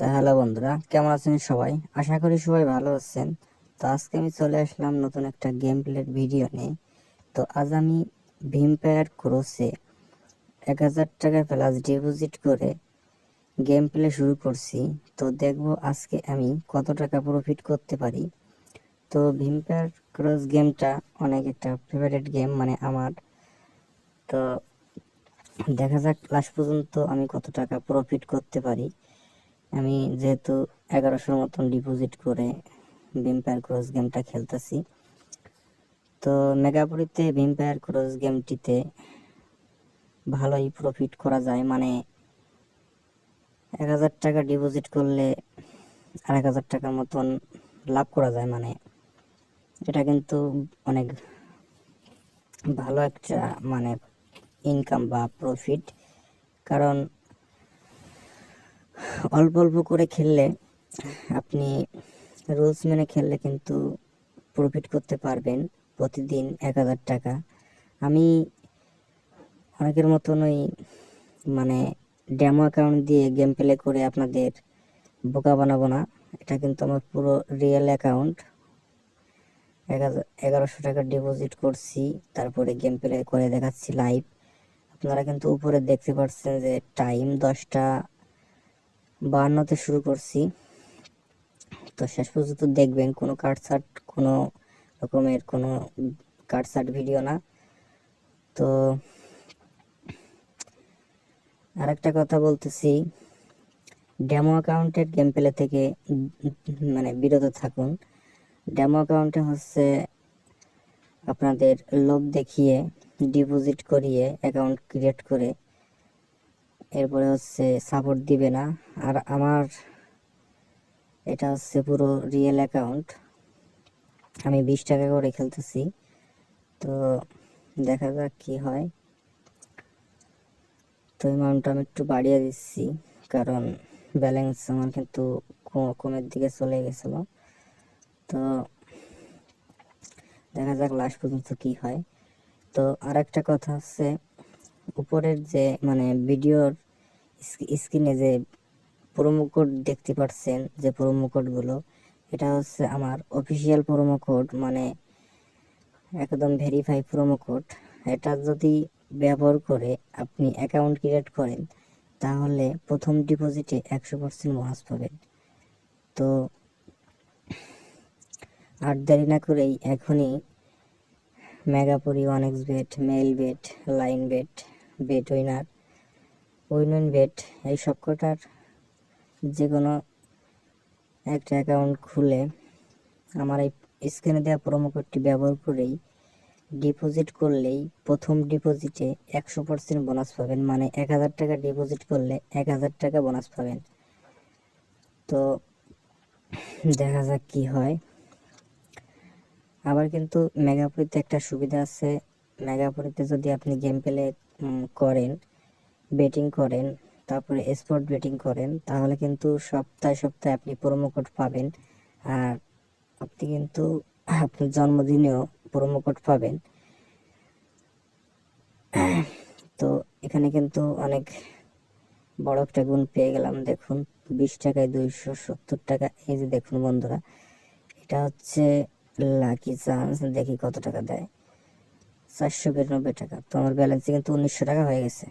তো হ্যালো বন্ধুরা, কেমন আছেন সবাই? আশা করি সবাই ভালো আছেন। তো আজকে আমি চলে আসলাম নতুন একটা গেম প্লের ভিডিও নিয়ে। তো আজ আমি ভিমপায়ার ক্রোসে এক হাজার টাকা প্লাস ডিপোজিট করে গেম প্লে শুরু করছি। তো দেখব আজকে আমি কত টাকা প্রফিট করতে পারি। তো ভিমপায়ার ক্রস গেমটা অনেক একটা ফেভারিট গেম মানে আমার। তো দেখা যাক লাস্ট পর্যন্ত আমি কত টাকা প্রফিট করতে পারি। আমি যেহেতু এগারোশোর মতন ডিপোজিট করে ভিম্পায়ার ক্রস গেমটা খেলতেছি, তো মেগাপুরিতে ভিম্পায়ার ক্রস গেমটিতে ভালোই প্রফিট করা যায়। মানে এক হাজার টাকা ডিপোজিট করলে এক হাজার টাকার মতন লাভ করা যায়। মানে এটা কিন্তু অনেক ভালো একটা মানে ইনকাম বা প্রফিট কারণ অল্প অল্প করে খেললে আপনি রুলস মেনে খেললে কিন্তু প্রফিট করতে পারবেন প্রতিদিন এক হাজার টাকা। আমি অনেকের মতন ওই মানে ডেমো অ্যাকাউন্ট দিয়ে গেম প্লে করে আপনাদের বোকা বানাবো না। এটা কিন্তু আমার পুরো রিয়েল অ্যাকাউন্ট এগারোশো টাকা ডিপোজিট করছি, তারপরে গেম প্লে করে দেখাচ্ছি লাইভ আপনারা কিন্তু উপরে দেখতে পাচ্ছেন যে টাইম দশটা বাহান্নতে শুরু করছি। তো শেষ পর্যন্ত দেখবেন কোনো কাটসাট কোনো রকমের কোনো কাটসাট ভিডিও না। তো আরেকটা কথা বলতেছি ডেমো অ্যাকাউন্টের গেম প্লে থেকে মানে বিরত থাকুন। ডেমো অ্যাকাউন্টে হচ্ছে আপনাদের লোভ দেখিয়ে ডিপোজিট করিয়ে অ্যাকাউন্ট ক্রিয়েট করে এরপরে হচ্ছে সাপোর্ট দিবে না। আর আমার এটা হচ্ছে পুরো রিয়েল অ্যাকাউন্ট আমি বিশ টাকা করে খেলতেছি। তো দেখা যাক কি হয়। তো অ্যামাউন্টটা আমি একটু বাড়িয়ে দিচ্ছি। কারণ ব্যালেন্স আমার কিন্তু কমের দিকে চলে গেছিল। তো দেখা যাক লাস্ট পর্যন্ত কি হয়। তো আরেকটা কথা হচ্ছে, উপরের যে মানে ভিডিওর স্ক্রিনে যে প্রোমো কোড দেখতে পাচ্ছেন যে প্রোমো কোডগুলো এটা হচ্ছে আমার অফিসিয়াল প্রোমো কোড মানে একদম ভেরিফাই প্রোমো কোড এটা যদি ব্যবহার করে আপনি অ্যাকাউন্ট ক্রিয়েট করেন, তাহলে প্রথম ডিপোজিটে একশো পার্সেন্ট বোনাস পাবেন। তো আর দেরি না করেই এখনই Megapari one X bet Melbet line bet bet winner win bet এই সবকটার যে কোনো একটা অ্যাকাউন্ট খুলে আমার এই স্ক্রিনে দেওয়া প্রোমো কোডটি ব্যবহার করেই ডিপোজিট করলেই প্রথম ডিপোজিটে একশো পার্সেন্ট বোনাস পাবেন। মানে এক হাজার টাকা ডিপোজিট করলে এক হাজার টাকা বোনাস পাবেন। তো দেখা যাক কি হয়। আবার কিন্তু মেগাপুরিতে একটা সুবিধা আছে। মেগাপুরিতে যদি আপনি গেম প্লে করেন বেটিং করেন, তারপরে স্পট বেটিং করেন, তাহলে কিন্তু সপ্তাহে সপ্তাহে আপনি প্রোমো কোড পাবেন। আর আপনি কিন্তু আপনার জন্মদিনেও প্রোমো কোড পাবেন। তো এখানে কিন্তু অনেক বড় একটা গুণ পেয়ে গেলাম, দেখুন। বিশ টাকায় দুইশো সত্তর টাকা, এই যে দেখুন বন্ধুরা, এটা হচ্ছে লাকি চান্স দেখি কত টাকা দেয়। চারশো বিরানব্বই টাকা, তো আমার ব্যালেন্সে কিন্তু উনিশশো টাকা হয়ে গেছে।